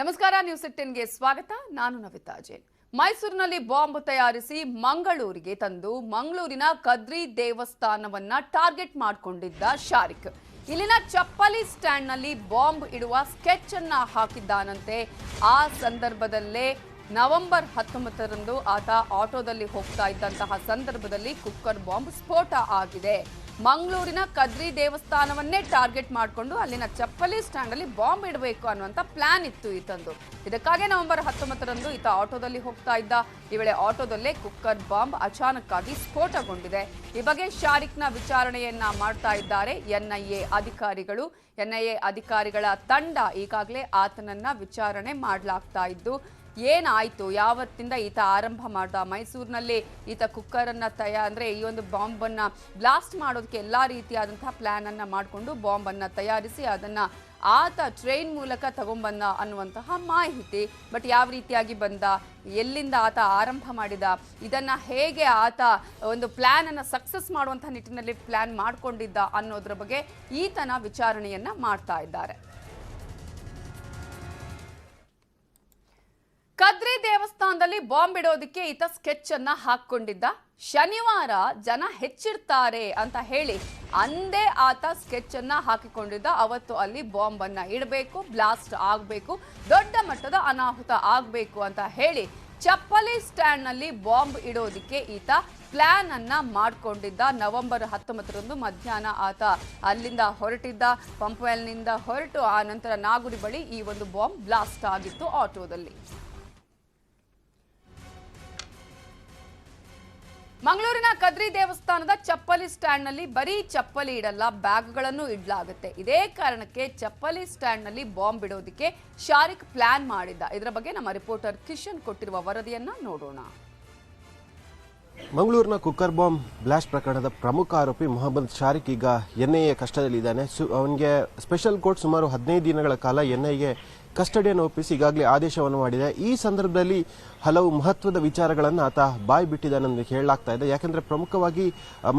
ನಮಸ್ಕಾರ ನ್ಯೂಸ್ಗೆ ಸ್ವಾಗತ. ನಾನು ನವಿತಾ ಜೈನ್. ಮೈಸೂರಿನಲ್ಲಿ ಬಾಂಬ್ ತಯಾರಿಸಿ ಮಂಗಳೂರಿಗೆ ತಂದು ಮಂಗಳೂರಿನ ಕದ್ರಿ ದೇವಸ್ಥಾನವನ್ನ ಟಾರ್ಗೆಟ್ ಮಾಡಿಕೊಂಡಿದ್ದ ಶಾರಿಕ್. ಇಲ್ಲಿನ ಚಪ್ಪಲಿ ಸ್ಟ್ಯಾಂಡ್ನಲ್ಲಿ ಬಾಂಬ್ ಇಡುವ ಸ್ಕೆಚ್ ಅನ್ನ ಹಾಕಿದ್ದಾನಂತೆ. ಆ ಸಂದರ್ಭದಲ್ಲೇ ನವೆಂಬರ್ ಹತ್ತೊಂಬತ್ತರಂದು ಆತ ಆಟೋದಲ್ಲಿ ಹೋಗ್ತಾ ಇದ್ದಂತಹ ಸಂದರ್ಭದಲ್ಲಿ ಕುಕ್ಕರ್ ಬಾಂಬ್ ಸ್ಫೋಟ ಆಗಿದೆ. ಮಂಗಳೂರಿನ ಕದ್ರಿ ದೇವಸ್ಥಾನವನ್ನೇ ಟಾರ್ಗೆಟ್ ಮಾಡಿಕೊಂಡು ಅಲ್ಲಿನ ಚಪ್ಪಲಿ ಸ್ಟ್ಯಾಂಡ್ ಅಲ್ಲಿ ಬಾಂಬ್ ಇಡಬೇಕು ಅನ್ನುವಂತ ಪ್ಲಾನ್ ಇತ್ತು ಈತಂದು. ಇದಕ್ಕಾಗಿ ನವೆಂಬರ್ ಹತ್ತೊಂಬತ್ತರಂದು ಈತ ಆಟೋದಲ್ಲಿ ಹೋಗ್ತಾ ಇದ್ದ. ಈ ವೇಳೆ ಆಟೋದಲ್ಲೇ ಕುಕ್ಕರ್ ಬಾಂಬ್ ಅಚಾನಕ್ಕಾಗಿ ಸ್ಫೋಟಗೊಂಡಿದೆ. ಈ ಬಗ್ಗೆ ಶಾರಿಕ್ನ ವಿಚಾರಣೆಯನ್ನ ಮಾಡ್ತಾ ಇದ್ದಾರೆ ಎನ್ಐಎ ಅಧಿಕಾರಿಗಳು. ಎನ್ಐಎ ಅಧಿಕಾರಿಗಳ ತಂಡ ಈಗಾಗಲೇ ಆತನನ್ನ ವಿಚಾರಣೆ ಮಾಡಲಾಗ್ತಾ ಇದ್ದು ಏನಾಯ್ತು? ಯಾವತ್ತಿಂದ ಈತ ಆರಂಭ ಮಾಡ್ದ? ಮೈಸೂರಿನಲ್ಲಿ ಈತ ಕುಕ್ಕರನ್ನು ತಯಾ ಅಂದ್ರೆ ಈ ಒಂದು ಬಾಂಬನ್ನು ಬ್ಲಾಸ್ಟ್ ಮಾಡೋದಕ್ಕೆ ಎಲ್ಲಾ ರೀತಿಯಾದಂತಹ ಪ್ಲಾನ್ ಅನ್ನ ಮಾಡಿಕೊಂಡು ಬಾಂಬನ್ನು ತಯಾರಿಸಿ ಅದನ್ನ ಆತ ಟ್ರೈನ್ ಮೂಲಕ ತಗೊಂಬಂದ ಅನ್ನುವಂತಹ ಮಾಹಿತಿ. ಬಟ್ ಯಾವ ರೀತಿಯಾಗಿ ಬಂದ? ಎಲ್ಲಿಂದ ಆತ ಆರಂಭ ಮಾಡಿದ? ಇದನ್ನ ಹೇಗೆ ಆತ ಒಂದು ಪ್ಲಾನ್ ಅನ್ನ ಸಕ್ಸಸ್ ಮಾಡುವಂಥ ನಿಟ್ಟಿನಲ್ಲಿ ಪ್ಲಾನ್ ಮಾಡ್ಕೊಂಡಿದ್ದ ಅನ್ನೋದ್ರ ಬಗ್ಗೆ ಈತನ ವಿಚಾರಣೆಯನ್ನು ಮಾಡ್ತಾ ಇದ್ದಾರೆ. ಕದ್ರಿ ದೇವಸ್ಥಾನದಲ್ಲಿ ಬಾಂಬ್ ಇಡೋದಕ್ಕೆ ಈತ ಸ್ಕೆಚ್ ಅನ್ನ ಹಾಕೊಂಡಿದ್ದ ಶನಿವಾರ ಜನ ಹೆಚ್ಚಿರ್ತಾರೆ ಅಂತ ಹೇಳಿ ಅಂದೇ ಆತ ಸ್ಕೆಚ್ ಅನ್ನ ಹಾಕಿಕೊಂಡಿದ್ದ. ಅವತ್ತು ಅಲ್ಲಿ ಬಾಂಬ್ ಅನ್ನ ಇಡಬೇಕು, ಬ್ಲಾಸ್ಟ್ ಆಗಬೇಕು, ದೊಡ್ಡ ಮಟ್ಟದ ಅನಾಹುತ ಆಗಬೇಕು ಅಂತ ಹೇಳಿ ಚಪ್ಪಲಿ ಸ್ಟ್ಯಾಂಡ್ನಲ್ಲಿ ಬಾಂಬ್ ಇಡೋದಿಕ್ಕೆ ಈತ ಪ್ಲಾನ್ ಅನ್ನ ಮಾಡ್ಕೊಂಡಿದ್ದ. ನವೆಂಬರ್ ಹತ್ತೊಂಬತ್ತರಂದು ಮಧ್ಯಾಹ್ನ ಆತ ಅಲ್ಲಿಂದ ಹೊರಟಿದ್ದ. ಪಂಪ್ವೆಲ್ನಿಂದ ಹೊರಟು ಆ ನಂತರ ನಾಗುಡಿ ಬಳಿ ಈ ಒಂದು ಬಾಂಬ್ ಬ್ಲಾಸ್ಟ್ ಆಗಿತ್ತು ಆಟೋದಲ್ಲಿ. ಮಂಗಳೂರಿನ ಕದ್ರಿ ದೇವಸ್ಥಾನದ ಚಪ್ಪಲಿ ಸ್ಟ್ಯಾಂಡ್ನಲ್ಲಿ ಬರೀ ಚಪ್ಪಲಿ ಇಡಲ್ಲ, ಬ್ಯಾಗ್ಗಳನ್ನು ಇಡಲಾಗುತ್ತೆ. ಇದೇ ಕಾರಣಕ್ಕೆ ಚಪ್ಪಲಿ ಸ್ಟ್ಯಾಂಡ್ನಲ್ಲಿ ಬಾಂಬ್ ಇಡೋದಕ್ಕೆ ಶಾರಿಕ್ ಪ್ಲಾನ್ ಮಾಡಿದ್ದ. ಇದರ ಬಗ್ಗೆ ನಮ್ಮ ರಿಪೋರ್ಟರ್ ಕಿಶನ್ ಕೊಟ್ಟಿರುವ ವರದಿಯನ್ನ ನೋಡೋಣ. ಮಂಗಳೂರಿನ ಕುಕ್ಕರ್ ಬಾಂಬ್ ಬ್ಲಾಸ್ಟ್ ಪ್ರಕರಣದ ಪ್ರಮುಖ ಆರೋಪಿ ಮೊಹಮ್ಮದ್ ಶಾರಿಕ್ ಈಗ ಎನ್ಐಎ ಕಷ್ಟದಲ್ಲಿದ್ದಾನೆ ಸು- ಅವನಿಗೆ ಸ್ಪೆಷಲ್ ಕೋರ್ಟ್ ಸುಮಾರು ಹದಿನೈದು ದಿನಗಳ ಕಾಲ ಎನ್ಐಎಗೆ ಕಸ್ಟಡಿಯನ್ನು ಒಪ್ಪಿಸಿ ಈಗಾಗಲೇ ಆದೇಶವನ್ನು ಮಾಡಿದೆ. ಈ ಸಂದರ್ಭದಲ್ಲಿ ಹಲವು ಮಹತ್ವದ ವಿಚಾರಗಳನ್ನು ಆತ ಬಾಯಿ ಬಿಟ್ಟಿದ್ದಾನೆಂದು ಹೇಳಲಾಗ್ತಾ ಇದೆ. ಯಾಕೆಂದ್ರೆ ಪ್ರಮುಖವಾಗಿ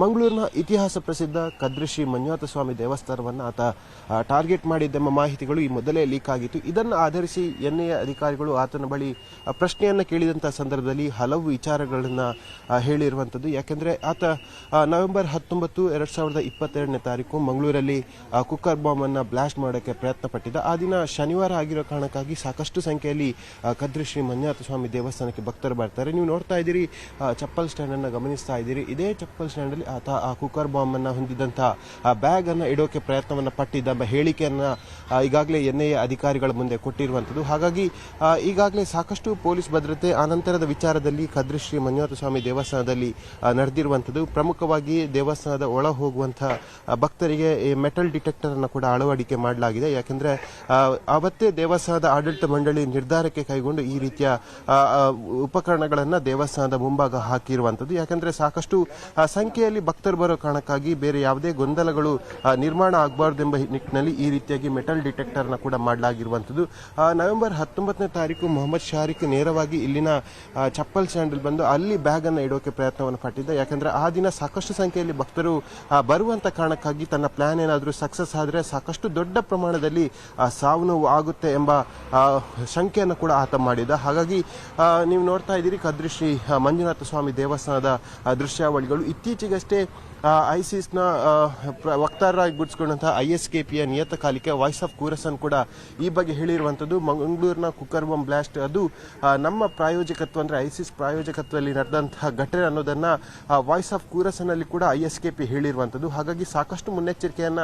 ಮಂಗಳೂರಿನ ಇತಿಹಾಸ ಪ್ರಸಿದ್ಧ ಕದ್ರಿಶ್ರೀ ಮಂಜುನಾಥ ಸ್ವಾಮಿ ದೇವಸ್ಥಾನವನ್ನು ಆತ ಟಾರ್ಗೆಟ್ ಮಾಡಿದ್ದೆಂಬ ಮಾಹಿತಿಗಳು ಈ ಮೊದಲೇ ಲೀಕ್ ಆಗಿತ್ತು. ಇದನ್ನು ಆಧರಿಸಿ ಎನ್ಐಎ ಅಧಿಕಾರಿಗಳು ಆತನ ಬಳಿ ಪ್ರಶ್ನೆಯನ್ನು ಕೇಳಿದಂಥ ಸಂದರ್ಭದಲ್ಲಿ ಹಲವು ವಿಚಾರಗಳನ್ನು ಹೇಳಿರುವಂಥದ್ದು. ಯಾಕೆಂದರೆ ಆತ ನವೆಂಬರ್ ಹತ್ತೊಂಬತ್ತು ಎರಡು ಸಾವಿರದ ಇಪ್ಪತ್ತೆರಡನೇ ತಾರೀಕು ಮಂಗಳೂರಲ್ಲಿ ಕುಕ್ಕರ್ ಬಾಂಬನ್ನು ಬ್ಲಾಸ್ಟ್ ಮಾಡೋಕ್ಕೆ ಪ್ರಯತ್ನ ಪಟ್ಟಿದ್ದ ಆ ದಿನ ಶನಿವಾರ ಆಗಿರೋ ಕಾರಣಕ್ಕಾಗಿ ಸಾಕಷ್ಟು ಸಂಖ್ಯೆಯಲ್ಲಿ ಕದ್ರಿ ಶ್ರೀ ಮಂಜುನಾಥ ಸ್ವಾಮಿ ದೇವಸ್ಥಾನಕ್ಕೆ ಭಕ್ತರು ಬರ್ತಾರೆ. ನೀವು ನೋಡ್ತಾ ಇದ್ದೀರಿ ಚಪ್ಪಲ್ ಸ್ಟ್ಯಾಂಡ್ ಅನ್ನ ಗಮನಿಸ್ತಾ ಇದ್ದೀರಿ. ಇದೇ ಚಪ್ಪಲ್ ಸ್ಟ್ಯಾಂಡ್ ಅಲ್ಲಿ ಆತ ಆ ಕುಕ್ಕರ್ ಬಾಂಬ್ ಹೊಂದಿದ್ದಂಥ ಹೊಂದಿದಂತಹ ಆ, ಬ್ಯಾಗ್ ಅನ್ನ ಇಡೋಕೆ ಪ್ರಯತ್ನವನ್ನು ಪಟ್ಟಿದ್ದ ಹೇಳಿಕೆಯನ್ನ ಎನ್ ಐ ಎ ಅಧಿಕಾರಿಗಳ ಮುಂದೆ ಕೊಟ್ಟಿರುವಂಥದ್ದು. ಹಾಗಾಗಿ ಈಗಾಗಲೇ ಸಾಕಷ್ಟು ಪೊಲೀಸ್ ಭದ್ರತೆ ಆನಂತರದ ವಿಚಾರದಲ್ಲಿ ಕದ್ರಿ ಶ್ರೀ ಮಂಜುನಾಥ ಸ್ವಾಮಿ ದೇವಸ್ಥಾನದಲ್ಲಿ ನಡೆದಿರುವಂಥದ್ದು. ಪ್ರಮುಖವಾಗಿ ದೇವಸ್ಥಾನದ ಒಳ ಹೋಗುವಂತಹ ಭಕ್ತರಿಗೆ ಮೆಟಲ್ ಡಿಟೆಕ್ಟರ್ ಅನ್ನು ಕೂಡ ಅಳವಡಿಕೆ ಮಾಡಲಾಗಿದೆ. ಯಾಕೆಂದ್ರೆ ಅವತ್ತೇ ಅವತ್ತೇ ದೇವಸ್ಥಾನದ ಆಡಳಿತ ಮಂಡಳಿ ನಿರ್ಧಾರಕ್ಕೆ ಕೈಗೊಂಡು ಈ ರೀತಿಯ ಆ, ದೇವಸ್ಥಾನದ ಮುಂಭಾಗ ಹಾಕಿರುವಂಥದ್ದು. ಯಾಕಂದ್ರೆ ಸಾಕಷ್ಟು ಸಂಖ್ಯೆಯಲ್ಲಿ ಭಕ್ತರು ಬರೋ ಕಾರಣಕ್ಕಾಗಿ ಬೇರೆ ಯಾವುದೇ ಗೊಂದಲಗಳು ನಿರ್ಮಾಣ ಆಗಬಾರ್ದೆಂಬ ನಿಟ್ಟಿನಲ್ಲಿ ಈ ರೀತಿಯಾಗಿ ಮೆಟಲ್ ಡಿಟೆಕ್ಟರ್ನ ಕೂಡ ಮಾಡಲಾಗಿರುವಂಥದ್ದು. ನವೆಂಬರ್ ಹತ್ತೊಂಬತ್ತನೇ ತಾರೀಕು ಮೊಹಮ್ಮದ್ ಶಾರಿಕ್ ನೇರವಾಗಿ ಇಲ್ಲಿನ ಚಪ್ಪಲ್ ಸ್ಯಾಂಡಲ್ ಬಂದು ಅಲ್ಲಿ ಬ್ಯಾಗನ್ನು ಇಡೋಕೆ ಪ್ರಯತ್ನವನ್ನು ಪಟ್ಟಿದ್ದ. ಯಾಕಂದ್ರೆ ಆ ದಿನ ಸಾಕಷ್ಟು ಸಂಖ್ಯೆಯಲ್ಲಿ ಭಕ್ತರು ಬರುವಂಥ ಕಾರಣಕ್ಕಾಗಿ ತನ್ನ ಪ್ಲಾನ್ ಏನಾದರೂ ಸಕ್ಸಸ್ ಆದರೆ ಸಾಕಷ್ಟು ದೊಡ್ಡ ಪ್ರಮಾಣದಲ್ಲಿ ಸಾವು ನೋವು ಆಗುತ್ತೆ ಎಂಬ ಶಂಕೆಯನ್ನು ಕೂಡ ಆತ ಮಾಡಿದ. ಹಾಗಾಗಿ ನೀವು ನೋಡ್ತಾ ಇದ್ದೀರಿ ಕದ್ರಿಶ್ರೀ ಶ್ರೀ ಮಂಜುನಾಥ ಸ್ವಾಮಿ ದೇವಸ್ಥಾನದ ದೃಶ್ಯಾವಳಿಗಳು. ಇತ್ತೀಚೆಗಷ್ಟೇ ಐಸಿಸ್ನ ವಕ್ತಾರರಾಗಿ ಗುಡ್ಸ್ಕೊಂಡಂತಹ ಐ ಎಸ್ ಕೆ ಪಿಯ ನಿಯತಕಾಲಿಕೆ ವಾಯ್ಸ್ ಆಫ್ ಕೂರಸನ್ ಕೂಡ ಈ ಬಗ್ಗೆ ಹೇಳಿರುವಂಥದ್ದು. ಮಂಗಳೂರಿನ ಕುಕ್ಕರ್ ಬಾಂಬ್ ಬ್ಲಾಸ್ಟ್ ಅದು ನಮ್ಮ ಪ್ರಾಯೋಜಕತ್ವ ಅಂದ್ರೆ ಐಸಿಸ್ ಪ್ರಾಯೋಜಕತ್ವದಲ್ಲಿ ನಡೆದಂತಹ ಘಟನೆ ಅನ್ನೋದನ್ನ ವಾಯ್ಸ್ ಆಫ್ ಕೂರಸನ್ ಅಲ್ಲಿ ಕೂಡ ಐ ಎಸ್ ಕೆ ಪಿ ಹೇಳಿರುವಂಥದ್ದು. ಹಾಗಾಗಿ ಸಾಕಷ್ಟು ಮುನ್ನೆಚ್ಚರಿಕೆಯನ್ನ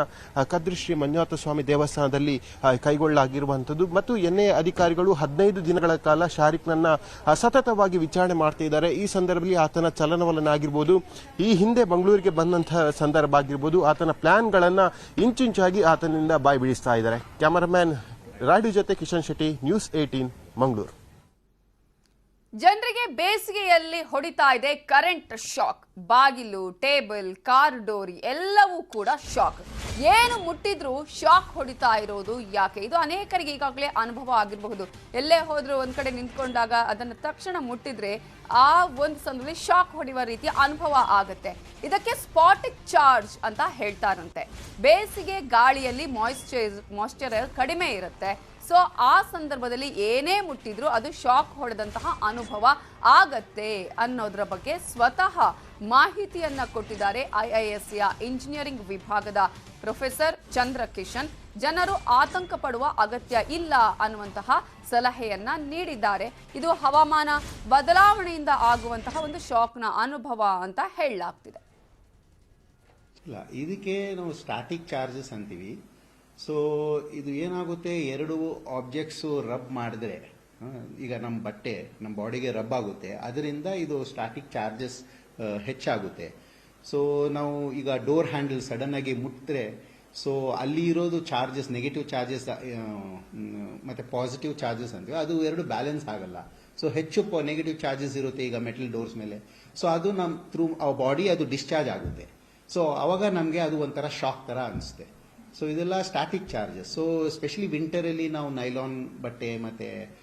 ಕದ್ರಿ ಶ್ರೀ ಮಂಜುನಾಥ ಸ್ವಾಮಿ ದೇವಸ್ಥಾನದಲ್ಲಿ ಕೈಗೊಳ್ಳಲಾಗಿರುವಂಥದ್ದು. ಮತ್ತು ಎನ್ಎ ಅಧಿಕಾರಿಗಳು ಹದಿನೈದು ದಿನಗಳ ಕಾಲ ಶಾರಿಕ್ನನ್ನ ನನ್ನ ಸತತವಾಗಿ ವಿಚಾರಣೆ ಮಾಡ್ತಾ ಇದ್ದಾರೆ ಈ ಸಂದರ್ಭದಲ್ಲಿ ಆತನ ಚಲನವಲನ ಆಗಿರ್ಬೋದು. ಈ ಹಿಂದೆ ಮಂಗಳೂರಿಗೆ ಬಂದಂತಹ ಸಂದರ್ಭ ಆಗಿರ್ಬೋದು. ಆತನ ಪ್ಲಾನ್ಗಳನ್ನ ಇಂಚಿಂಚಾಗಿ ಆತನಿಂದ ಬಾಯಿ ಬಿಡಿಸ್ತಾ ಇದ್ದಾರೆ. ಕ್ಯಾಮರಾಮ್ಯಾನ್ ರಾಡು ಜೊತೆ ಕಿಶನ್ ಶೆಟ್ಟಿ, ನ್ಯೂಸ್ ಏಟೀನ್ ಮಂಗಳೂರು. ಜನರಿಗೆ ಬೇಸಿಗೆಯಲ್ಲಿ ಹೊಡಿತಾ ಇದೆ ಕರೆಂಟ್ ಶಾಕ್. ಬಾಗಿಲು, ಟೇಬಲ್, ಕಾರ್, ಡೋರಿ ಎಲ್ಲವೂ ಕೂಡ ಶಾಕ್. ಏನು ಮುಟ್ಟಿದ್ರು ಶಾಕ್ ಹೊಡಿತಾ ಇರೋದು ಯಾಕೆ? ಇದು ಅನೇಕರಿಗೆ ಈಗಾಗಲೇ ಅನುಭವ ಆಗಿರಬಹುದು. ಎಲ್ಲೇ ಹೋದ್ರು ಒಂದ್ ಕಡೆ ನಿಂತ್ಕೊಂಡಾಗ ಅದನ್ನು ತಕ್ಷಣ ಮುಟ್ಟಿದ್ರೆ ಆ ಒಂದು ಸಂದರ್ಭದಲ್ಲಿ ಶಾಕ್ ಹೊಡೆಯುವ ರೀತಿಯ ಅನುಭವ ಆಗುತ್ತೆ. ಇದಕ್ಕೆ ಸ್ಪಾಟಿಕ್ ಚಾರ್ಜ್ ಅಂತ ಹೇಳ್ತಾರಂತೆ. ಬೇಸಿಗೆ ಗಾಳಿಯಲ್ಲಿ ಮಾಯಿಶ್ಚರೈಸ್ ಮಾಯಿಶ್ಚರೈಸ್ ಕಡಿಮೆ ಇರುತ್ತೆ. ಸೊ ಆ ಸಂದರ್ಭದಲ್ಲಿ ಏನೇ ಮುಟ್ಟಿದ್ರು ಅದು ಶಾಕ್ ಹೊಡೆದಂತಹ ಅನುಭವ ಆಗತ್ತೆ ಅನ್ನೋದರ ಬಗ್ಗೆ ಸ್ವತಃ ಮಾಹಿತಿಯನ್ನ ಕೊಟ್ಟಿದ್ದಾರೆ ಐಐಎಸ್ಸಿಯ ಇಂಜಿನಿಯರಿಂಗ್ ವಿಭಾಗದ ಪ್ರೊಫೆಸರ್ ಚಂದ್ರಕಿಶನ್. ಜನರು ಆತಂಕ ಪಡುವ ಅಗತ್ಯ ಇಲ್ಲ ಅನ್ನುವಂತಹ ಸಲಹೆಯನ್ನ ನೀಡಿದ್ದಾರೆ. ಇದು ಹವಾಮಾನ ಬದಲಾವಣೆಯಿಂದ ಆಗುವಂತಹ ಒಂದು ಶಾಕ್ನ ಅನುಭವ ಅಂತ ಹೇಳಲಾಗ್ತಿದೆ. ಇದಕ್ಕೆ ನಾವು ಸ್ಟಾಟಿಕ್ ಚಾರ್ಜಸ್ ಅಂತೀವಿ. ಸೊ ಇದು ಏನಾಗುತ್ತೆ? ಎರಡು ಆಬ್ಜೆಕ್ಟ್ಸು ರಬ್ ಮಾಡಿದ್ರೆ ಈಗ ನಮ್ಮ ಬಟ್ಟೆ ನಮ್ಮ ಬಾಡಿಗೆ ರಬ್ ಆಗುತ್ತೆ. ಅದರಿಂದ ಇದು ಸ್ಟಾಟಿಕ್ ಚಾರ್ಜಸ್ ಹೆಚ್ಚಾಗುತ್ತೆ. ಸೊ ನಾವು ಈಗ ಡೋರ್ ಹ್ಯಾಂಡಲ್ ಸಡನ್ ಆಗಿ ಮುಟ್ಟಿದ್ರೆ ಸೊ ಅಲ್ಲಿ ಇರೋದು ಚಾರ್ಜಸ್ ನೆಗೆಟಿವ್ ಚಾರ್ಜಸ್ ಮತ್ತೆ ಪಾಸಿಟಿವ್ ಚಾರ್ಜಸ್ ಅಂತೀವಿ ಅದು ಎರಡು ಬ್ಯಾಲೆನ್ಸ್ ಆಗಲ್ಲ. ಸೊ ಹೆಚ್ಚು ನೆಗೆಟಿವ್ ಚಾರ್ಜಸ್ ಇರುತ್ತೆ ಈಗ ಮೆಟಲ್ ಡೋರ್ಸ್ ಮೇಲೆ. ಸೊ ಅದು ನಮ್ಮ ಥ್ರೂ ಬಾಡಿ ಅದು ಡಿಸ್ಚಾರ್ಜ್ ಆಗುತ್ತೆ. ಸೊ ಅವಾಗ ನಮಗೆ ಅದು ಒಂಥರ ಶಾಕ್ ಥರ ಅನಿಸುತ್ತೆ. ಸೊ ಇದೆಲ್ಲ ಸ್ಟಾಟಿಕ್ ಚಾರ್ಜಸ್ ಸೊ ಸ್ಪೆಷಲಿ ವಿಂಟರಲ್ಲಿ ನಾವು ನೈಲಾನ್ ಬಟ್ಟೆ ಮತ್ತೆ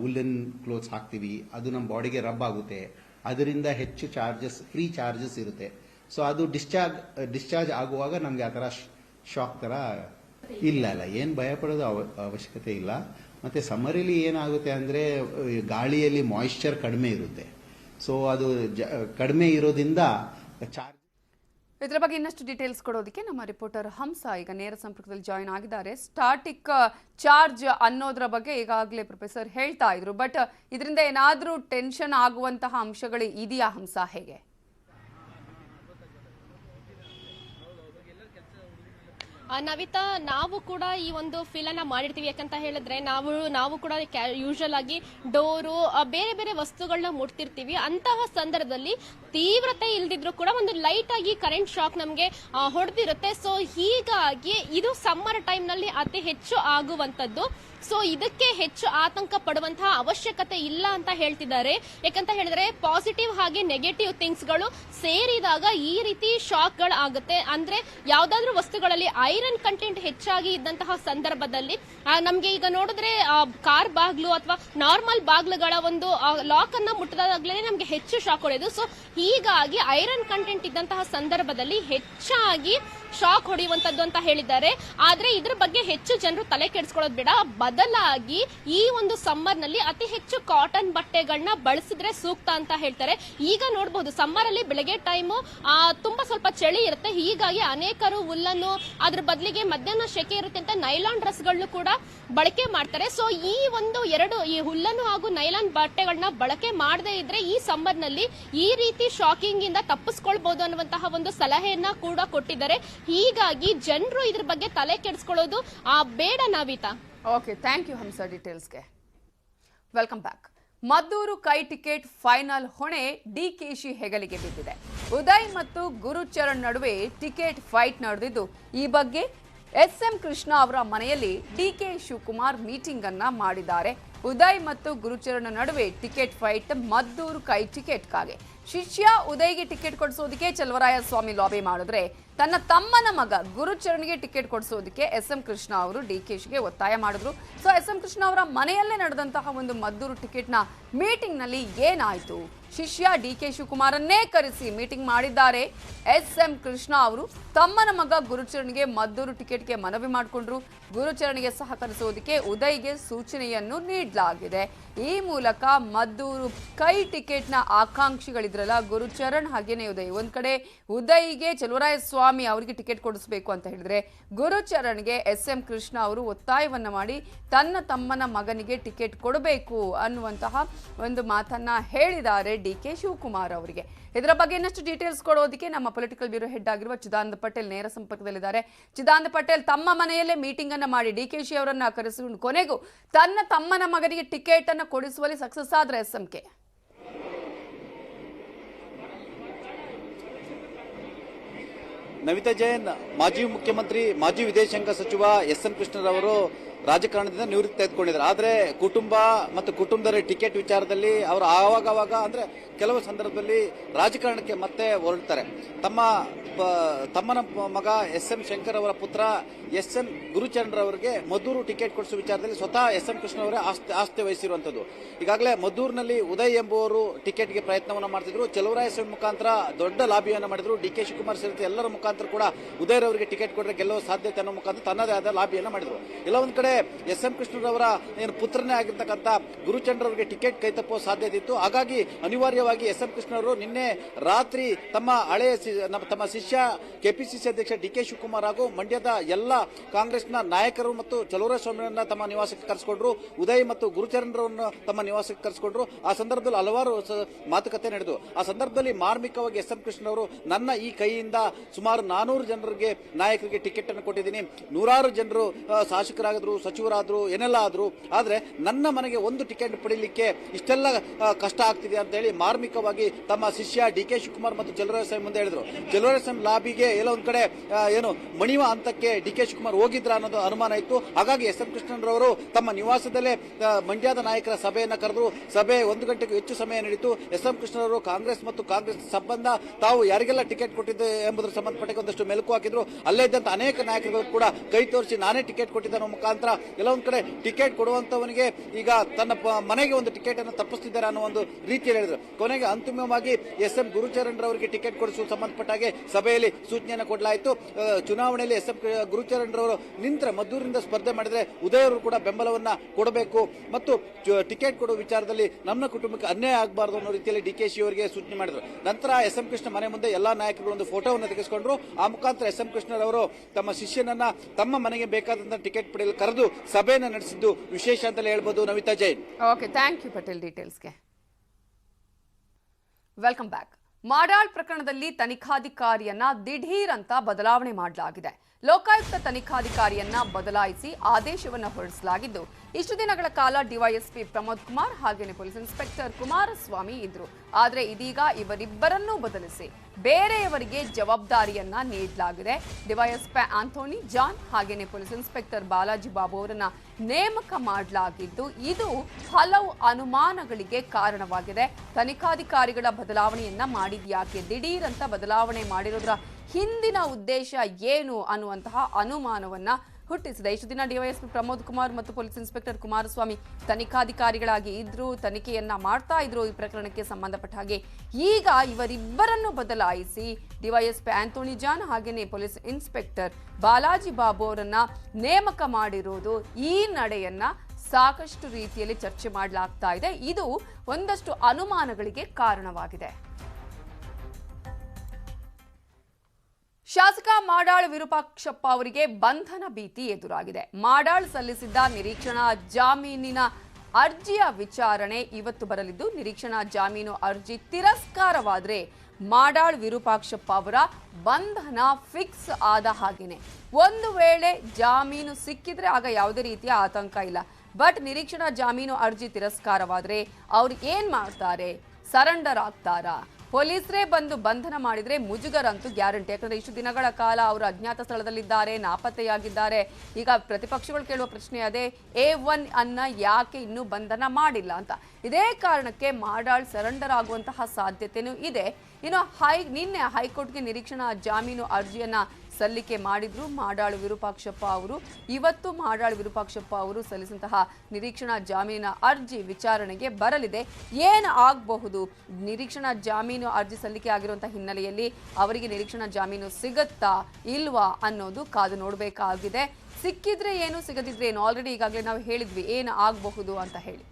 ವುಲ್ಲನ್ ಕ್ಲೋತ್ಸ್ ಹಾಕ್ತೀವಿ. ಅದು ನಮ್ಮ ಬಾಡಿಗೆ ರಬ್ ಆಗುತ್ತೆ. ಅದರಿಂದ ಹೆಚ್ಚು ಚಾರ್ಜಸ್ ಫ್ರೀ ಚಾರ್ಜಸ್ ಇರುತ್ತೆ. ಸೊ ಅದು ಡಿಸ್ಚಾರ್ಜ್ ಡಿಸ್ಚಾರ್ಜ್ ಆಗುವಾಗ ನಮಗೆ ಆ ಥರ ಶಾಕ್ ತರ ಇಲ್ಲ ಅಲ್ಲ. ಏನು ಭಯ ಪಡೋದು ಅವ- ಅವಶ್ಯಕತೆ ಇಲ್ಲ. ಮತ್ತೆ ಸಮ್ಮರಲ್ಲಿ ಏನಾಗುತ್ತೆ ಅಂದ್ರೆ ಗಾಳಿಯಲ್ಲಿ ಮಾಯಿಶ್ಚರ್ ಕಡಿಮೆ ಇರುತ್ತೆ. ಸೊ ಅದು ಕಡಿಮೆ ಇರೋದ್ರಿಂದ ಚಾರ್ಜ್ ಇದರ ಬಗ್ಗೆ ಇನ್ನಷ್ಟು ಡೀಟೇಲ್ಸ್ ಕೊಡೋದಕ್ಕೆ ನಮ್ಮ ರಿಪೋರ್ಟರ್ ಹಂಸ ಈಗ ನೇರ ಸಂಪರ್ಕದಲ್ಲಿ ಜಾಯಿನ್ ಆಗಿದ್ದಾರೆ. ಸ್ಟಾಟಿಕ್ ಚಾರ್ಜ್ ಅನ್ನೋದ್ರ ಬಗ್ಗೆ ಈಗಾಗಲೇ ಪ್ರೊಫೆಸರ್ ಹೇಳ್ತಾ ಇದ್ರು. ಬಟ್ ಇದರಿಂದ ಏನಾದರೂ ಟೆನ್ಷನ್ ಆಗುವಂತಹ ಅಂಶಗಳು ಇದೆಯಾ ಹಂಸ ಹೇಗೆ? ನವಿತಾ, ನಾವು ಕೂಡ ಈ ಒಂದು ಫೀಲ್ ಅನ್ನ ಮಾಡಿರ್ತೀವಿ. ಯಾಕಂತ ಹೇಳಿದ್ರೆ ನಾವು ನಾವು ಕೂಡ ಯೂಶಲ್ ಆಗಿ ಡೋರು ಬೇರೆ ಬೇರೆ ವಸ್ತುಗಳನ್ನ ಮುಟ್ತಿರ್ತೀವಿ. ಅಂತಹ ಸಂದರ್ಭದಲ್ಲಿ ತೀವ್ರತೆ ಇಲ್ದಿದ್ರು ಕೂಡ ಒಂದು ಲೈಟ್ ಆಗಿ ಕರೆಂಟ್ ಶಾಕ್ ನಮಗೆ ಹೊಡೆದಿರುತ್ತೆ. ಸೊ ಹೀಗಾಗಿ ಇದು ಸಮ್ಮರ್ ಟೈಮ್ನಲ್ಲಿ ಅತಿ ಹೆಚ್ಚು ಆಗುವಂತದ್ದು ಸೊ ಇದಕ್ಕೆ ಹೆಚ್ಚು ಆತಂಕ ಪಡುವಂತಹ ಅವಶ್ಯಕತೆ ಇಲ್ಲ ಅಂತ ಹೇಳ್ತಿದ್ದಾರೆ. ಯಾಕಂತ ಹೇಳಿದ್ರೆ ಪಾಸಿಟಿವ್ ಹಾಗೆ ನೆಗೆಟಿವ್ ಥಿಂಗ್ಸ್ಗಳು ಸೇರಿದಾಗ ಈ ರೀತಿ ಶಾಕ್ಗಳು ಆಗುತ್ತೆ. ಅಂದ್ರೆ ಯಾವ್ದಾದ್ರು ವಸ್ತುಗಳಲ್ಲಿ ಐರನ್ ಕಂಟೆಂಟ್ ಹೆಚ್ಚಾಗಿ ಇದ್ದಂತಹ ಸಂದರ್ಭದಲ್ಲಿ ನಮ್ಗೆ ಈಗ ನೋಡಿದ್ರೆ ಕಾರ್ ಬಾಗ್ಲು ಅಥವಾ ನಾರ್ಮಲ್ ಬಾಗ್ಲುಗಳ ಒಂದು ಲಾಕ್ ಅನ್ನ ಮುಟ್ಟದಾಗ್ಲೇ ನಮ್ಗೆ ಹೆಚ್ಚು ಶಾಕ್ ಹೊಡೆಯೋದು. ಸೊ ಹೀಗಾಗಿ ಐರನ್ ಕಂಟೆಂಟ್ ಇದ್ದಂತಹ ಸಂದರ್ಭದಲ್ಲಿ ಹೆಚ್ಚಾಗಿ ಶಾಕ್ ಹೊಡೆಯುವಂತದ್ದು ಅಂತ ಹೇಳಿದ್ದಾರೆ. ಆದ್ರೆ ಇದ್ರ ಬಗ್ಗೆ ಹೆಚ್ಚು ಜನರು ತಲೆ ಕೆಡಿಸ್ಕೊಳ್ಳೋದು ಬೇಡ. ಬದಲಾಗಿ ಈ ಒಂದು ಸಮ್ಮರ್ನಲ್ಲಿ ಅತಿ ಹೆಚ್ಚು ಕಾಟನ್ ಬಟ್ಟೆಗಳನ್ನ ಬಳಸಿದ್ರೆ ಸೂಕ್ತ ಅಂತ ಹೇಳ್ತಾರೆ. ಈಗ ನೋಡಬಹುದು ಸಮ್ಮರ್ ಅಲ್ಲಿ ಬೆಳಗ್ಗೆ ಟೈಮು ತುಂಬಾ ಸ್ವಲ್ಪ ಚಳಿ ಇರುತ್ತೆ. ಹೀಗಾಗಿ ಅನೇಕರು ಹುಲ್ಲನ್ನು, ಅದ್ರ ಬದಲಿಗೆ ಮಧ್ಯಾಹ್ನ ಶೆಕೆ ಇರುತ್ತೆ ಅಂತ ನೈಲಾನ್ ಡ್ರೆಸ್ಗಳನ್ನು ಕೂಡ ಬಳಕೆ ಮಾಡ್ತಾರೆ. ಸೊ ಈ ಒಂದು ಎರಡು, ಈ ಹುಲ್ಲನ್ನು ಹಾಗೂ ನೈಲಾನ್ ಬಟ್ಟೆಗಳನ್ನ ಬಳಕೆ ಮಾಡದೇ ಇದ್ರೆ ಈ ಸಮ್ಮರ್ನಲ್ಲಿ ಈ ರೀತಿ ಶಾಕಿಂಗ್ ಇಂದ ತಪ್ಪಿಸ್ಕೊಳ್ಬಹುದು ಅನ್ನುವಂತಹ ಒಂದು ಸಲಹೆಯನ್ನ ಕೂಡ ಕೊಟ್ಟಿದ್ದಾರೆ. ಹೀಗಾಗಿ ಜನರು ಇದ್ರ ಬಗ್ಗೆ ತಲೆ ಕೆಡಿಸ್ಕೊಳ್ಳೋದು ಆ ಬೇಡ Navita. Okay thank you Hamsa ಡೀಟೇಲ್ಸ್ಗೆ welcome back Maddur ಕೈ ಟಿಕೆಟ್ ಫೈನಲ್ ಹೊಣೆ ಡಿಕೆಶಿ ಹೆಗಲಿಗೆ ಬಿದ್ದಿದೆ. ಉದಯ್ ಮತ್ತು ಗುರುಚರಣ್ ನಡುವೆ ಟಿಕೆಟ್ ಫೈಟ್ ನಡೆದಿದ್ದು, ಈ ಬಗ್ಗೆ ಎಸ್ ಎಂ ಕೃಷ್ಣ ಅವರ ಮನೆಯಲ್ಲಿ ಡಿಕೆ ಶಿವಕುಮಾರ್ ಮೀಟಿಂಗ್ ಅನ್ನ ಮಾಡಿದ್ದಾರೆ. ಉದಯ್ ಮತ್ತು ಗುರುಚರಣ್ ನಡುವೆ ಟಿಕೆಟ್ ಫೈಟ್ ಮದ್ದೂರು ಕೈ ಟಿಕೆಟ್ಗಾಗಿ. ಶಿಷ್ಯ ಉದಯ್ಗೆ ಟಿಕೆಟ್ ಕೊಡಿಸೋದಕ್ಕೆ ಚಲವರಾಯ ಸ್ವಾಮಿ ಲಾಬಿ ಮಾಡಿದ್ರೆ ತನ್ನ ತಮ್ಮನ ಮಗ ಗುರುಚರಣ್ಗೆ ಟಿಕೆಟ್ ಕೊಡಿಸೋದಕ್ಕೆ ಎಸ್ ಎಂ ಕೃಷ್ಣ ಅವರು ಡಿ ಒತ್ತಾಯ ಮಾಡಿದ್ರು. ಸೊ ಎಸ್ ಎಂ ಕೃಷ್ಣ ಅವರ ಮನೆಯಲ್ಲೇ ನಡೆದಂತಹ ಒಂದು ಮದ್ದೂರು ಟಿಕೆಟ್ನ ಮೀಟಿಂಗ್ನಲ್ಲಿ ಏನಾಯಿತು? ಶಿಷ್ಯ ಡಿ ಕೆ ಶಿವಕುಮಾರನ್ನೇ ಕರೆಸಿ ಮೀಟಿಂಗ್ ಮಾಡಿದ್ದಾರೆ. ಎಸ್ ಎಂ ಕೃಷ್ಣ ಅವರು ತಮ್ಮನ ಮಗ ಗುರುಚರಣ್ಗೆ ಮದ್ದೂರು ಟಿಕೆಟ್ಗೆ ಮನವಿ ಮಾಡಿಕೊಂಡ್ರು. ಗುರುಚರಣ್ಗೆ ಸಹಕರಿಸೋದಕ್ಕೆ ಉದಯ್ಗೆ ಸೂಚನೆಯನ್ನು ನೀಡಲಾಗಿದೆ. ಈ ಮೂಲಕ ಮದ್ದೂರು ಕೈ ಟಿಕೆಟ್ನ ಆಕಾಂಕ್ಷಿಗಳಿದ್ರಲ್ಲ, ಗುರುಚರಣ್ ಹಾಗೇನೆ ಉದಯ್. ಒಂದ್ ಕಡೆ ಉದಯ್ಗೆ ಚಲುವರಾಯ ಸ್ವಾಮಿ ಅವರಿಗೆ ಟಿಕೆಟ್ ಕೊಡಿಸ್ಬೇಕು ಅಂತ ಹೇಳಿದ್ರೆ ಗುರುಚರಣ್ಗೆ ಎಸ್ ಎಂ ಕೃಷ್ಣ ಅವರು ಒತ್ತಾಯವನ್ನು ಮಾಡಿ ತನ್ನ ತಮ್ಮನ ಮಗನಿಗೆ ಟಿಕೆಟ್ ಕೊಡಬೇಕು ಅನ್ನುವಂತಹ ಒಂದು ಮಾತನ್ನ ಹೇಳಿದ್ದಾರೆ ಡಿ ಕೆ ಶಿವಕುಮಾರ್ ಅವರಿಗೆ. ಇದರ ಬಗ್ಗೆ ಇನ್ನಷ್ಟು ಡೀಟೇಲ್ಸ್ ಕೊಡೋದಕ್ಕೆ ನಮ್ಮ ಪೊಲಿಟಿಕಲ್ ಬ್ಯೂರೋ ಹೆಡ್ ಆಗಿರುವ ಚಿದಾನಂದ ಪಟೇಲ್ ನೇರ ಸಂಪರ್ಕದಲ್ಲಿದ್ದಾರೆ. ಚಿದಾನಂದ ಪಟೇಲ್ ತಮ್ಮ ಮನೆಯಲ್ಲೇ ಮೀಟಿಂಗ್ ಅನ್ನು ಮಾಡಿ ಡಿ ಕೆ ಶಿ ಅವರನ್ನ ಕರೆಸಿಕೊಂಡು ಕೊನೆಗೂ ತನ್ನ ತಮ್ಮನ ಮಗನಿಗೆ ಟಿಕೆಟ್ ಅನ್ನು ಕೊಡಿಸುವಲ್ಲಿ ಸಕ್ಸಸ್ ಆದ್ರೆ S M K Navita Jain ಮಾಜಿ ಮುಖ್ಯಮಂತ್ರಿ ಮಾಜಿ ವಿದೇಶಾಂಗ ಸಚಿವ ಎಸ್ ಎನ್ ಕೃಷ್ಣರವರು ರಾಜಕಾರಣದಿಂದ ನಿವೃತ್ತಿ ತೆಗೆದುಕೊಂಡಿದ್ದಾರೆ. ಆದರೆ ಕುಟುಂಬ ಮತ್ತು ಕುಟುಂಬದ ಟಿಕೆಟ್ ವಿಚಾರದಲ್ಲಿ ಅವರು ಆವಾಗವಾಗ ಅಂದರೆ ಕೆಲವು ಸಂದರ್ಭದಲ್ಲಿ ರಾಜಕಾರಣಕ್ಕೆ ಮತ್ತೆ ಹೊರಡ್ತಾರೆ. ತಮ್ಮ ತಮ್ಮನ ಮಗ ಎಸ್ ಎಂ ಶಂಕರ್ ಅವರ ಪುತ್ರ ಎಸ್ ಗುರುಚರಣ್ ಅವರಿಗೆ ಮದ್ದೂರು ಟಿಕೆಟ್ ಕೊಡಿಸುವ ವಿಚಾರದಲ್ಲಿ ಸ್ವತಃ ಎಸ್ ಎಂ ಕೃಷ್ಣ ಅವರೇ ಆಸ್ತಿ ಆಸ್ತಿ ವಹಿಸಿರುವಂಥದ್ದು. ಈಗಾಗಲೇ ಮದ್ದೂರಿನಲ್ಲಿ ಉದಯ್ ಎಂಬುವರು ಟಿಕೆಟ್ಗೆ ಪ್ರಯತ್ನವನ್ನು ಮಾಡ್ತಿದ್ರು. ಚಲುವರಾಯಸ್ವಾಮಿ ಮುಖಾಂತರ ದೊಡ್ಡ ಲಾಬಿಯನ್ನು ಮಾಡಿದ್ರು. ಡಿ ಕೆ ಶಿವಕುಮಾರ್ ಸೇರಿದಂತೆ ಎಲ್ಲರ ಮುಖಾಂತರ ಕೂಡ ಉದಯ್ ಅವರಿಗೆ ಟಿಕೆಟ್ ಕೊಟ್ಟರೆ ಗೆಲ್ಲುವ ಸಾಧ್ಯತೆ ಅನ್ನೋ ಮುಖಾಂತರ ತನ್ನದೇ ಆದ ಲಾಬಿಯನ್ನು ಮಾಡಿದ್ರು. ಎಲ್ಲ ಒಂದು ಕಡೆ ಎಸ್ ಎಂ ಕೃಷ್ಣರವರ ಏನು ಪುತ್ರನೇ ಆಗಿರ್ತಕ್ಕಂಥ ಗುರುಚಂದ್ರವರಿಗೆ ಟಿಕೆಟ್ ಕೈ ತಪ್ಪುವ ಸಾಧ್ಯತೆ ಇತ್ತು ಹಾಗಾಗಿ ಅನಿವಾರ್ಯವಾಗಿ ಎಸ್ ಎಂ ಕೃಷ್ಣವರು ನಿನ್ನೆ ರಾತ್ರಿ ತಮ್ಮ ಹಳೆಯ ತಮ್ಮ ಶಿಷ್ಯ ಕೆಪಿಸಿಸಿ ಅಧ್ಯಕ್ಷ ಡಿ ಕೆ ಶಿವಕುಮಾರ್ ಹಾಗೂ ಮಂಡ್ಯದ ಎಲ್ಲ ಕಾಂಗ್ರೆಸ್ನ ನಾಯಕರು ಮತ್ತು ಚಲುವರಾಯಸ್ವಾಮಿಯನ್ನ ತಮ್ಮ ನಿವಾಸಕ್ಕೆ ಕರೆಸಿಕೊಂಡ್ರು. ಉದಯ್ ಮತ್ತು ಗುರುಚರಣರನ್ನು ತಮ್ಮ ನಿವಾಸಕ್ಕೆ ಕರೆಸಿಕೊಂಡ್ರು. ಆ ಸಂದರ್ಭದಲ್ಲಿ ಹಲವಾರು ಮಾತುಕತೆ ನಡೆದು. ಆ ಸಂದರ್ಭದಲ್ಲಿ ಮಾರ್ಮಿಕವಾಗಿ ಎಸ್ ಎಂ ಕೃಷ್ಣವರು ನನ್ನ ಈ ಕೈಯಿಂದ ಸುಮಾರು ನಾನೂರು ಜನರಿಗೆ ನಾಯಕರಿಗೆ ಟಿಕೆಟ್ ಅನ್ನು ಕೊಟ್ಟಿದ್ದೀನಿ. ನೂರಾರು ಜನರು ಶಾಸಕರಾಗಿದ್ರು ಸಚಿವರಾದ್ರು, ಏನೆಲ್ಲ ಆದರೂ, ಆದರೆ ನನ್ನ ಮನೆಗೆ ಒಂದು ಟಿಕೆಟ್ ಪಡೀಲಿಕ್ಕೆ ಇಷ್ಟೆಲ್ಲ ಕಷ್ಟ ಆಗ್ತಿದೆ ಅಂತ ಹೇಳಿ ಮಾರ್ಮಿಕವಾಗಿ ತಮ್ಮ ಶಿಷ್ಯ ಡಿ ಕೆ ಶಿವಕುಮಾರ್ ಮತ್ತು ಸ್ವಾಮಿ ಮುಂದೆ ಹೇಳಿದ್ರು. ಸ್ವಾಮಿ ಲಾಬಿಗೆ ಎಲ್ಲೋ ಒಂದು ಕಡೆ ಏನು ಮಣಿವ ಹಂತಕ್ಕೆ ಡಿ ಕೆ ಶಿವಕುಮಾರ್ ಹೋಗಿದ್ರ ಅನ್ನೋದು ಅನುಮಾನ ಇತ್ತು. ಹಾಗಾಗಿ ಎಸ್ ಎಂ ಕೃಷ್ಣರವರು ತಮ್ಮ ನಿವಾಸದಲ್ಲೇ ಮಂಡ್ಯದ ನಾಯಕರ ಸಭೆಯನ್ನು ಕರೆದ್ರು. ಸಭೆ ಒಂದು ಗಂಟೆಗೂ ಹೆಚ್ಚು ಸಮಯ ನಡೀತು ಎಸ್ ಎಂ ಕೃಷ್ಣರವರು ಕಾಂಗ್ರೆಸ್ ಮತ್ತು ಕಾಂಗ್ರೆಸ್ ಸಂಬಂಧ ತಾವು ಯಾರಿಗೆಲ್ಲ ಟಿಕೆಟ್ ಕೊಟ್ಟಿದ್ದೆ ಎಂಬುದರ ಸಂಬಂಧಪಟ್ಟ ಒಂದಷ್ಟು ಮೆಲುಕು ಹಾಕಿದ್ರು. ಅಲ್ಲೇ ಇದ್ದಂಥ ಅನೇಕ ನಾಯಕರುಗಳು ಕೂಡ ಕೈ ತೋರಿಸಿ ನಾನೇ ಟಿಕೆಟ್ ಕೊಟ್ಟಿದ್ದ ಮುಖಾಂತರ ಒಂದ್ ಕಡೆ ಟಿಕೆಟ್ ಕೊಡುವಂತವನಿಗೆ ಈಗ ತನ್ನ ಮನೆಗೆ ಒಂದು ಟಿಕೆಟ್ ಅನ್ನು ತಪ್ಪಿಸ್ತಿದ್ದಾರೆ ಅನ್ನೋ ಒಂದು ರೀತಿಯಲ್ಲಿ ಹೇಳಿದ್ರು. ಕೊನೆಗೆ ಅಂತಿಮವಾಗಿ ಎಸ್ ಎಂ ಗುರುಚರಣ್ ರವರಿಗೆ ಟಿಕೆಟ್ ಕೊಡಿಸುವ ಸಂಬಂಧಪಟ್ಟ ಹಾಗೆ ಸಭೆಯಲ್ಲಿ ಸೂಚನೆಯನ್ನು ಕೊಡಲಾಯಿತು. ಚುನಾವಣೆಯಲ್ಲಿ ಎಸ್ ಎಂ ಗುರುಚರಣ್ ರವರು ನಿಂತರ ಮದ್ದೂರಿನಿಂದ ಸ್ಪರ್ಧೆ ಮಾಡಿದ್ರೆ ಉದಯವರು ಕೂಡ ಬೆಂಬಲವನ್ನ ಕೊಡಬೇಕು. ಮತ್ತು ಟಿಕೆಟ್ ಕೊಡುವ ವಿಚಾರದಲ್ಲಿ ನಮ್ಮ ಕುಟುಂಬಕ್ಕೆ ಅನ್ಯಾಯ ಆಗಬಾರದು ಅನ್ನೋ ರೀತಿಯಲ್ಲಿ ಡಿ ಕೆ ಶಿ ಅವರಿಗೆ ಸೂಚನೆ ಮಾಡಿದ್ರು. ನಂತರ ಎಸ್ ಎಂ ಕೃಷ್ಣ ಮನೆ ಮುಂದೆ ಎಲ್ಲಾ ನಾಯಕರು ಒಂದು ಫೋಟೋವನ್ನು ತೆಗೆಸಿಕೊಂಡ್ರು. ಆ ಮುಖಾಂತರ ಎಸ್ ಎಂ ಕೃಷ್ಣರವರು ತಮ್ಮ ಶಿಷ್ಯನನ್ನ ತಮ್ಮ ಮನೆಗೆ ಬೇಕಾದಂತಹ ಟಿಕೆಟ್ ಪಡೆಯಲು ಕರೆದು ಸಭೆಯನ್ನು ನಡೆಸಿದ್ದು ವಿಶೇಷ ಅಂತಲೇ ಹೇಳ್ಬೋದು Navita Jain. Okay thank you Patel ಡೀಟೇಲ್ಸ್ಗೆ welcome back Madal ಪ್ರಕರಣದಲ್ಲಿ ತನಿಖಾಧಿಕಾರಿಯನ್ನ ದಿಢೀರ್ ಅಂತ ಬದಲಾವಣೆ ಮಾಡಲಾಗಿದೆ. ಲೋಕಾಯುಕ್ತ ತನಿಖಾಧಿಕಾರಿಯನ್ನ ಬದಲಾಯಿಸಿ ಆದೇಶವನ್ನು ಹೊರಡಿಸಲಾಗಿದ್ದು, ಇಷ್ಟು ದಿನಗಳ ಕಾಲ ಡಿವೈಎಸ್ಪಿ ಪ್ರಮೋದ್ ಕುಮಾರ್ ಹಾಗೇನೆ ಪೊಲೀಸ್ ಇನ್ಸ್ಪೆಕ್ಟರ್ ಕುಮಾರಸ್ವಾಮಿ ಇದ್ರು. ಆದರೆ ಇದೀಗ ಇವರಿಬ್ಬರನ್ನೂ ಬದಲಿಸಿ ಬೇರೆಯವರಿಗೆ ಜವಾಬ್ದಾರಿಯನ್ನ ನೀಡಲಾಗಿದೆ. ಡಿವೈಎಸ್ಪಿ ಆಂಥೋನಿ ಜಾನ್ ಹಾಗೇನೆ ಪೊಲೀಸ್ ಇನ್ಸ್ಪೆಕ್ಟರ್ ಬಾಲಾಜಿ ಬಾಬು ಅವರನ್ನ ನೇಮಕ ಮಾಡಲಾಗಿದ್ದು, ಇದು ಹಲವು ಅನುಮಾನಗಳಿಗೆ ಕಾರಣವಾಗಿದೆ. ತನಿಖಾಧಿಕಾರಿಗಳ ಬದಲಾವಣೆಯನ್ನ ಮಾಡಿದ್ಯಾಕೆ? ಅಂತ ಬದಲಾವಣೆ ಮಾಡಿರೋದ್ರ ಹಿಂದಿನ ಉದ್ದೇಶ ಏನು ಅನ್ನುವಂತಹ ಅನುಮಾನವನ್ನ ಹುಟ್ಟಿಸಿದೆ. ಇಷ್ಟು ದಿನ ಡಿವೈಎಸ್ಪಿ ಪ್ರಮೋದ್ ಕುಮಾರ್ ಮತ್ತು ಪೊಲೀಸ್ ಇನ್ಸ್ಪೆಕ್ಟರ್ ಕುಮಾರಸ್ವಾಮಿ ತನಿಖಾಧಿಕಾರಿಗಳಾಗಿ ಇದ್ರು ತನಿಖೆಯನ್ನ ಮಾಡ್ತಾ ಇದ್ರು ಈ ಪ್ರಕರಣಕ್ಕೆ ಸಂಬಂಧಪಟ್ಟ ಹಾಗೆ ಈಗ ಇವರಿಬ್ಬರನ್ನು ಬದಲಾಯಿಸಿ ಡಿವೈಎಸ್ಪಿ ಆಂಥೋನಿ ಜಾನ್ ಹಾಗೆಯೇ ಪೊಲೀಸ್ ಇನ್ಸ್ಪೆಕ್ಟರ್ ಬಾಲಾಜಿ ಬಾಬು ಅವರನ್ನ ನೇಮಕ ಮಾಡಿರುವುದು ಈ ನಡೆಯನ್ನ ಸಾಕಷ್ಟು ರೀತಿಯಲ್ಲಿ ಚರ್ಚೆ ಮಾಡಲಾಗ್ತಾ ಇದೆ. ಇದು ಒಂದಷ್ಟು ಅನುಮಾನಗಳಿಗೆ ಕಾರಣವಾಗಿದೆ. ಶಾಸಕ ಮಾಡಾಳ್ ವಿರೂಪಾಕ್ಷಪ್ಪ ಅವರಿಗೆ ಬಂಧನ ಭೀತಿ ಎದುರಾಗಿದೆ. ಮಾಡಾಳ್ ಸಲ್ಲಿಸಿದ್ದ ನಿರೀಕ್ಷಣಾ ಜಾಮೀನಿನ ಅರ್ಜಿಯ ವಿಚಾರಣೆ ಇವತ್ತು ಬರಲಿದ್ದು, ನಿರೀಕ್ಷಣಾ ಜಾಮೀನು ಅರ್ಜಿ ತಿರಸ್ಕಾರವಾದರೆ ಮಾಡಾಳ್ ವಿರೂಪಾಕ್ಷಪ್ಪ ಅವರ ಬಂಧನ ಫಿಕ್ಸ್ ಆದ ಹಾಗೇನೆ. ಒಂದು ವೇಳೆ ಜಾಮೀನು ಸಿಕ್ಕಿದ್ರೆ ಆಗ ಯಾವುದೇ ರೀತಿಯ ಆತಂಕ ಇಲ್ಲ. ಬಟ್ ನಿರೀಕ್ಷಣಾ ಜಾಮೀನು ಅರ್ಜಿ ತಿರಸ್ಕಾರವಾದರೆ ಅವ್ರು ಏನು ಮಾಡ್ತಾರೆ? ಸರೆಂಡರ್ ಆಗ್ತಾರಾ? ಪೊಲೀಸರೇ ಬಂದು ಬಂಧನ ಮಾಡಿದರೆ ಮುಜುಗರ ಅಂತೂ ಗ್ಯಾರಂಟಿ. ಯಾಕಂದರೆ ಇಷ್ಟು ದಿನಗಳ ಕಾಲ ಅವರು ಅಜ್ಞಾತ ಸ್ಥಳದಲ್ಲಿದ್ದಾರೆ, ನಾಪತ್ತೆಯಾಗಿದ್ದಾರೆ. ಈಗ ಪ್ರತಿಪಕ್ಷಗಳು ಕೇಳುವ ಪ್ರಶ್ನೆ ಅದೇ, ಎ ಒನ್ ಅನ್ನ ಯಾಕೆ ಇನ್ನೂ ಬಂಧನ ಮಾಡಿಲ್ಲ ಅಂತ. ಇದೇ ಕಾರಣಕ್ಕೆ ಮಾಡಾಳ್ ಸರೆಂಡರ್ ಆಗುವಂತಹ ಸಾಧ್ಯತೆಯೂ ಇದೆ. ಇನ್ನು ಹೈ, ನಿನ್ನೆ ಹೈಕೋರ್ಟ್ಗೆ ನಿರೀಕ್ಷಣಾ ಜಾಮೀನು ಅರ್ಜಿಯನ್ನ ಸಲ್ಲಿಕೆ ಮಾಡಿದ್ರು. ಮಾಡಾಳು ವಿರೂಪಾಕ್ಷಪ್ಪ ಅವರು ಇವತ್ತು ಮಾಡಾಳು ವಿರೂಪಾಕ್ಷಪ್ಪ ಅವರು ಸಲ್ಲಿಸಿದಂತಹ ನಿರೀಕ್ಷಣಾ ಜಾಮೀನಿನ ಅರ್ಜಿ ವಿಚಾರಣೆಗೆ ಬರಲಿದೆ. ಏನು ಆಗಬಹುದು? ನಿರೀಕ್ಷಣಾ ಜಾಮೀನು ಅರ್ಜಿ ಸಲ್ಲಿಕೆ ಆಗಿರುವಂತಹ ಹಿನ್ನೆಲೆಯಲ್ಲಿ ಅವರಿಗೆ ನಿರೀಕ್ಷಣಾ ಜಾಮೀನು ಸಿಗುತ್ತಾ ಇಲ್ವಾ ಅನ್ನೋದು ಕಾದು ನೋಡಬೇಕಾಗಿದೆ. ಸಿಕ್ಕಿದ್ರೆ ಏನು, ಸಿಗದಿದ್ರೆ ಏನು? ಆಲ್ರೆಡಿ ಈಗಾಗಲೇ ನಾವು ಹೇಳಿದ್ವಿ. ಏನು ಆಗಬಹುದು ಅಂತ ಹೇಳಿ.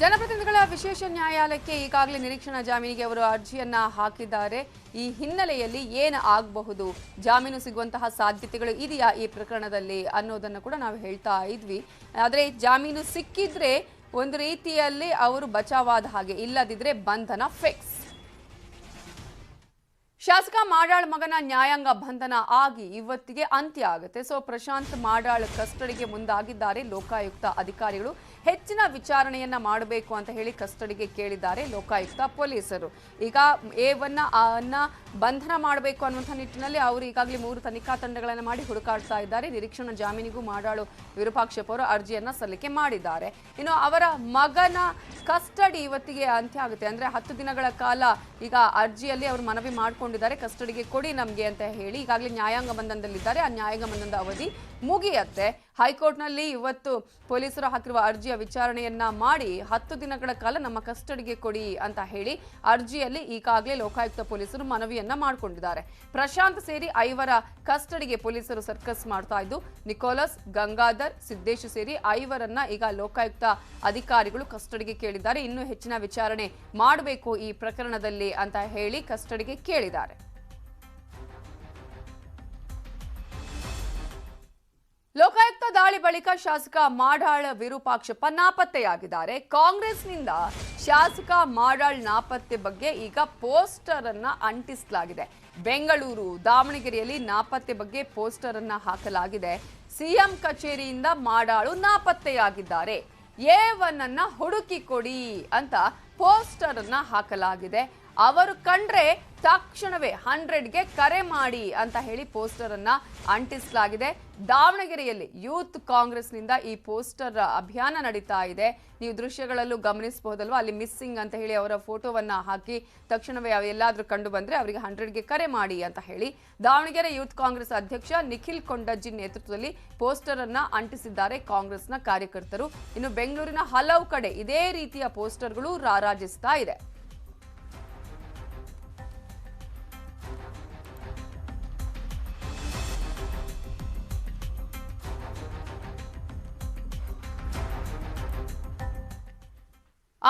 ಜನಪ್ರತಿನಿಧಿಗಳ ವಿಶೇಷ ನ್ಯಾಯಾಲಯಕ್ಕೆ ಈಗಾಗಲೇ ನಿರೀಕ್ಷಣಾ ಜಾಮೀನಿಗೆ ಅವರು ಅರ್ಜಿಯನ್ನ ಹಾಕಿದ್ದಾರೆ. ಈ ಹಿನ್ನೆಲೆಯಲ್ಲಿ ಏನು ಆಗಬಹುದು? ಜಾಮೀನು ಸಿಗುವಂತಹ ಸಾಧ್ಯತೆಗಳು ಇದೆಯಾ ಈ ಪ್ರಕರಣದಲ್ಲಿ ಅನ್ನೋದನ್ನು ಕೂಡ ನಾವು ಹೇಳ್ತಾ ಇದ್ವಿ. ಆದರೆ ಜಾಮೀನು ಸಿಕ್ಕಿದ್ರೆ ಒಂದು ರೀತಿಯಲ್ಲಿ ಅವರು ಬಚಾವಾದ ಹಾಗೆ, ಇಲ್ಲದಿದ್ರೆ ಬಂಧನ ಫಿಕ್ಸ್ ಶಾಸಕ ಮಾಡಾಳ್ ಮಗನ ನ್ಯಾಯಾಂಗ ಬಂಧನ ಆಗಿ ಇವತ್ತಿಗೆ ಅಂತ್ಯ ಆಗುತ್ತೆ. ಸೊ, ಪ್ರಶಾಂತ್ ಮಾಡಾಳ್ ಕಸ್ಟಡಿಗೆ ಮುಂದಾಗಿದ್ದಾರೆ ಲೋಕಾಯುಕ್ತ ಅಧಿಕಾರಿಗಳು. ಹೆಚ್ಚಿನ ವಿಚಾರಣೆಯನ್ನ ಮಾಡಬೇಕು ಅಂತ ಹೇಳಿ ಕಸ್ಟಡಿಗೆ ಕೇಳಿದ್ದಾರೆ ಲೋಕಾಯುಕ್ತ ಪೊಲೀಸರು. ಈಗ ಎ ಅನ್ನ ಬಂಧನ ಮಾಡಬೇಕು ಅನ್ನುವಂಥ ನಿಟ್ಟಿನಲ್ಲಿ ಅವರು ಈಗಾಗಲೇ ಮೂರು ತನಿಖಾ ತಂಡಗಳನ್ನು ಮಾಡಿ ಹುಡುಕಾಡ್ತಾ ಇದ್ದಾರೆ. ನಿರೀಕ್ಷಣಾ ಜಾಮೀನಿಗೂ ಮಾಡಾಳು ವಿರೂಪಾಕ್ಷಪ್ಪ ಅವರು ಅರ್ಜಿಯನ್ನ ಸಲ್ಲಿಕೆ ಮಾಡಿದ್ದಾರೆ. ಇನ್ನು ಅವರ ಮಗನ ಕಸ್ಟಡಿ ಇವತ್ತಿಗೆ ಅಂತ್ಯ ಆಗುತ್ತೆ. ಅಂದ್ರೆ ಹತ್ತು ದಿನಗಳ ಕಾಲ ಈಗ ಅರ್ಜಿಯಲ್ಲಿ ಅವರು ಮನವಿ ಮಾಡಿಕೊಂಡಿದ್ದಾರೆ. ಕಸ್ಟಡಿಗೆ ಕೊಡಿ ನಮಗೆ ಅಂತ ಹೇಳಿ ಈಗಾಗಲೇ ನ್ಯಾಯಾಂಗ ಬಂಧನದಲ್ಲಿದ್ದಾರೆ. ಆ ನ್ಯಾಯಾಂಗ ಬಂಧನದ ಅವಧಿ ಮುಗಿಯತ್ತೆ. ಹೈಕೋರ್ಟ್ನಲ್ಲಿ ಇವತ್ತು ಪೊಲೀಸರು ಹಾಕಿರುವ ಅರ್ಜಿಯ ವಿಚಾರಣೆಯನ್ನ ಮಾಡಿ ಹತ್ತು ದಿನಗಳ ಕಾಲ ನಮ್ಮ ಕಸ್ಟಡಿಗೆ ಕೊಡಿ ಅಂತ ಹೇಳಿ ಅರ್ಜಿಯಲ್ಲಿ ಈಗಾಗಲೇ ಲೋಕಾಯುಕ್ತ ಪೊಲೀಸರು ಮನವಿಯನ್ನ ಮಾಡಿಕೊಂಡಿದ್ದಾರೆ. ಪ್ರಶಾಂತ್ ಸೇರಿ ಐವರ ಕಸ್ಟಡಿಗೆ ಪೊಲೀಸರು ಸರ್ಕಸ್ ಮಾಡ್ತಾ ಇದ್ದು, ನಿಕೋಲಸ್, ಗಂಗಾಧರ್, ಸಿದ್ದೇಶ್ ಸೇರಿ ಐವರನ್ನ ಈಗ ಲೋಕಾಯುಕ್ತ ಅಧಿಕಾರಿಗಳು ಕಸ್ಟಡಿಗೆ ಕೇಳಿದ್ದಾರೆ. ಇನ್ನೂ ಹೆಚ್ಚಿನ ವಿಚಾರಣೆ ಮಾಡಬೇಕು ಈ ಪ್ರಕರಣದಲ್ಲಿ ಅಂತ ಹೇಳಿ ಕಸ್ಟಡಿಗೆ ಕೇಳಿದ್ದಾರೆ. ಲೋಕಾಯುಕ್ತ ದಾಳಿ ಬಳಿಕ ಶಾಸಕ ಮಾಡಾಳ್ ವಿರೂಪಾಕ್ಷಪ್ಪ ನಾಪತ್ತೆಯಾಗಿದ್ದಾರೆ ಕಾಂಗ್ರೆಸ್ನಿಂದ ಶಾಸಕ ಮಾಡಾಳ್ ನಾಪತ್ತೆ ಬಗ್ಗೆ ಈಗ ಪೋಸ್ಟರ್ ಅನ್ನ ಅಂಟಿಸಲಾಗಿದೆ. ಬೆಂಗಳೂರು, ದಾವಣಗೆರೆಯಲ್ಲಿ ನಾಪತ್ತೆ ಬಗ್ಗೆ ಪೋಸ್ಟರ್ ಅನ್ನ ಹಾಕಲಾಗಿದೆ. ಸಿಎಂ ಕಚೇರಿಯಿಂದ ಮಾಡಾಳು ನಾಪತ್ತೆಯಾಗಿದ್ದಾರೆ. ಎ ಒನ್ ಅನ್ನ ಹುಡುಕಿ ಕೊಡಿ ಅಂತ ಪೋಸ್ಟರ್ ಅನ್ನ ಹಾಕಲಾಗಿದೆ. ಅವರು ಕಂಡ್ರೆ ತಕ್ಷಣವೇ ಹಂಡ್ರೆಡ್ಗೆ ಕರೆ ಮಾಡಿ ಅಂತ ಹೇಳಿ ಪೋಸ್ಟರ್ ಅನ್ನ ಅಂಟಿಸಲಾಗಿದೆ. ದಾವಣಗೆರೆಯಲ್ಲಿ ಯೂತ್ ಕಾಂಗ್ರೆಸ್ನಿಂದ ಈ ಪೋಸ್ಟರ್ ಅಭಿಯಾನ ನಡೀತಾ ಇದೆ. ನೀವು ದೃಶ್ಯಗಳಲ್ಲೂ ಗಮನಿಸಬಹುದಲ್ವಾ? ಅಲ್ಲಿ ಮಿಸ್ಸಿಂಗ್ ಅಂತ ಹೇಳಿ ಅವರ ಫೋಟೋವನ್ನ ಹಾಕಿ ತಕ್ಷಣವೇ ಎಲ್ಲಾದ್ರೂ ಕಂಡು ಬಂದ್ರೆ ಅವರಿಗೆ ಹಂಡ್ರೆಡ್ಗೆ ಕರೆ ಮಾಡಿ ಅಂತ ಹೇಳಿ ದಾವಣಗೆರೆ ಯೂತ್ ಕಾಂಗ್ರೆಸ್ ಅಧ್ಯಕ್ಷ ನಿಖಿಲ್ ಕೊಂಡಜ್ಜಿ ನೇತೃತ್ವದಲ್ಲಿ ಪೋಸ್ಟರ್ ಅನ್ನ ಅಂಟಿಸಿದ್ದಾರೆ ಕಾಂಗ್ರೆಸ್ನ ಕಾರ್ಯಕರ್ತರು. ಇನ್ನು ಬೆಂಗಳೂರಿನ ಹಲವು ಕಡೆ ಇದೇ ರೀತಿಯ ಪೋಸ್ಟರ್ಗಳು ರಾರಾಜಿಸ್ತಾ ಇದೆ.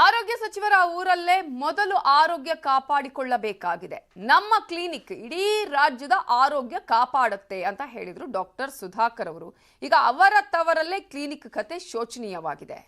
ಆರೋಗ್ಯ ಸಚಿವರ ಊರಲ್ಲೇ ಮೊದಲು ಆರೋಗ್ಯ ಕಾಪಾಡಿಕೊಳ್ಳಬೇಕಾಗಿದೆ. ನಮ್ಮ ಕ್ಲಿನಿಕ್ ಇಡೀ ರಾಜ್ಯದ ಆರೋಗ್ಯ ಕಾಪಾಡುತ್ತೆ ಅಂತ ಹೇಳಿದ್ರು ಡಾಕ್ಟರ್ ಸುಧಾಕರ್ ಅವರು. ಈಗ ಅವರ ತವರಲ್ಲೇ ಕ್ಲಿನಿಕ್ ಕತೆ ಶೋಚನೀಯವಾಗಿದೆ.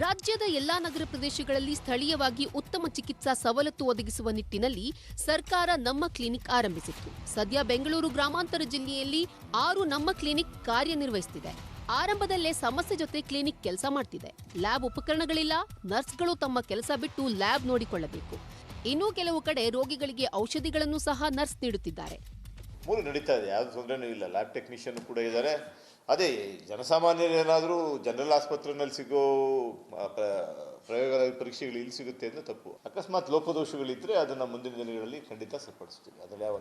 ರಾಜ್ಯದ ಎಲ್ಲಾ ನಗರ ಪ್ರದೇಶಗಳಲ್ಲಿ ಸ್ಥಳೀಯವಾಗಿ ಉತ್ತಮ ಚಿಕಿತ್ಸಾ ಸವಲತ್ತು ಒದಗಿಸುವ ನಿಟ್ಟಿನಲ್ಲಿ ಸರ್ಕಾರ ನಮ್ಮ ಕ್ಲಿನಿಕ್ ಆರಂಭಿಸಿತ್ತು. ಸದ್ಯ ಬೆಂಗಳೂರು ಗ್ರಾಮಾಂತರ ಜಿಲ್ಲೆಯಲ್ಲಿ ಆರು ನಮ್ಮ ಕ್ಲಿನಿಕ್ ಕಾರ್ಯನಿರ್ವಹಿಸುತ್ತಿದೆ. ಆರಂಭದಲ್ಲೇ ಸಮಸ್ಯೆ ಜೊತೆ ಕ್ಲಿನಿಕ್ ಕೆಲಸ ಮಾಡ್ತಿದೆ. ಲ್ಯಾಬ್ ಉಪಕರಣಗಳಿಲ್ಲ, ನರ್ಸ್ಗಳು ತಮ್ಮ ಕೆಲಸ ಬಿಟ್ಟು ಲ್ಯಾಬ್ ನೋಡಿಕೊಳ್ಳಬೇಕು. ಇನ್ನೂ ಕೆಲವು ಕಡೆ ರೋಗಿಗಳಿಗೆ ಔಷಧಿಗಳನ್ನು ಸಹ ನರ್ಸ್ ನೀಡುತ್ತಿದ್ದಾರೆ. ಮೂರು ನಡೀತಾ ಇದೆ, ಯಾವುದು ತೊಂದರೆನೂ ಇಲ್ಲ. ಲ್ಯಾಬ್ ಟೆಕ್ನಿಷಿಯನ್ ಕೂಡ ಇದ್ದಾರೆ. ಅದೇ ಜನಸಾಮಾನ್ಯರು ಏನಾದರೂ ಜನರಲ್ ಆಸ್ಪತ್ರೆಯಲ್ಲಿ ಸಿಗೋ ಪ್ರಯೋಗಾಲಯ ಪರೀಕ್ಷೆಗಳು ಇಲ್ಲಿ ಸಿಗುತ್ತೆ ಅಂದರೆ ತಪ್ಪು. ಅಕಸ್ಮಾತ್ ಲೋಪದೋಷಗಳಿದ್ದರೆ ಅದನ್ನು ಮುಂದಿನ ದಿನಗಳಲ್ಲಿ ಖಂಡಿತ ಸರಿಪಡಿಸ್ತೀವಿ. ಅದರಲ್ಲಿ ಯಾವ.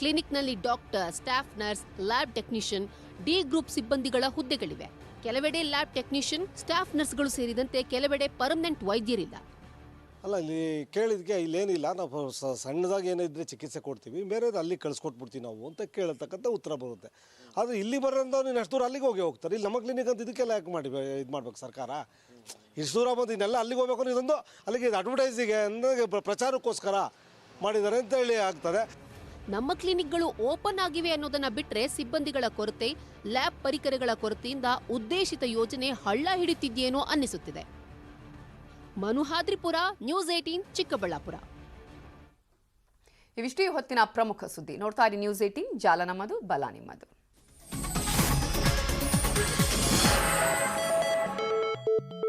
ಕ್ಲಿನಿಕ್ನಲ್ಲಿ doctor, staff nurse, lab technician, D group ಸಿಬ್ಬಂದಿಗಳ ಹುದ್ದೆಗಳಿವೆ. ಕೆಲವೆಡೆ ಲ್ಯಾಬ್ ಟೆಕ್ನಿಷಿಯನ್, ಸ್ಟಾಫ್ ನರ್ಸ್ಗಳು ಸೇರಿದಂತೆ ಕೆಲವೆಡೆ ಪರ್ಮನೆಂಟ್ ವೈದ್ಯರಿಲ್ಲ. ಅಲ್ಲ ಇಲ್ಲಿ ಕೇಳಿದ್ಕೆ ಇಲ್ಲೇನಿಲ್ಲ. ನಾವು ಸಣ್ಣದಾಗಿ ಏನಿದ್ರೆ ಚಿಕಿತ್ಸೆ ಕೊಡ್ತೀವಿ. ಬೇರೆದು ಅಲ್ಲಿ ಕಳಿಸ್ಕೊಟ್ಬಿಡ್ತೀವಿ ನಾವು ಅಂತ ಕೇಳತಕ್ಕಂಥ ಉತ್ತರ ಬರುತ್ತೆ. ಆದರೆ ಇಲ್ಲಿ ಬರೋಂಥ ನೀನು ಎಷ್ಟು ದೂರ ಅಲ್ಲಿಗೆ ಹೋಗಿ ಹೋಗ್ತಾರೆ. ಇಲ್ಲಿ ನಮ್ಮ ಕ್ಲಿನಿಕ್ ಅಂತ ಇದಕ್ಕೆಲ್ಲ ಯಾಕೆ ಮಾಡಿ, ಇದು ಮಾಡ್ಬೇಕು ಸರ್ಕಾರ? ಇಷ್ಟು ದೂರ ಬಂದು ಇನ್ನೆಲ್ಲ ಅಲ್ಲಿಗೆ ಹೋಗ್ಬೇಕು ಅಂದ್ರೆ ಇದೊಂದು ಅಲ್ಲಿಗೆ ಇದು ಅಡ್ವರ್ಟೈಸಿಗೆ ಅಂದರೆ ಪ್ರಚಾರಕ್ಕೋಸ್ಕರ ಮಾಡಿದ್ದಾರೆ ಅಂತ ಹೇಳಿ ಆಗ್ತದೆ. ನಮ್ಮ ಕ್ಲಿನಿಕ್ಗಳು ಓಪನ್ ಆಗಿವೆ ಅನ್ನೋದನ್ನ ಬಿಟ್ರೆ ಸಿಬ್ಬಂದಿಗಳ ಕೊರತೆ ಲ್ಯಾಬ್ ಪರಿಕರಗಳ ಕೊರತೆಯಿಂದ ಉದ್ದೇಶಿತ ಯೋಜನೆ ಹಳ್ಳ ಹಿಡಿತಿದೆಯೇನೋ ಅನ್ನಿಸುತ್ತಿದೆ. ಮನುಹಾದ್ರಿಪುರ ನ್ಯೂಸ್ ಏಟೀನ್ ಚಿಕ್ಕಬಳ್ಳಾಪುರ. ಇವಿಷ್ಟೇ ಹೊತ್ತಿನ ಪ್ರಮುಖ ಸುದ್ದಿ. ನೋಡ್ತಾ ಇರಿ ನ್ಯೂಸ್ ಏಟೀನ್ ಜಾಲ ನಮ್ಮದು, ಬಲ ನಿಮ್ಮದು.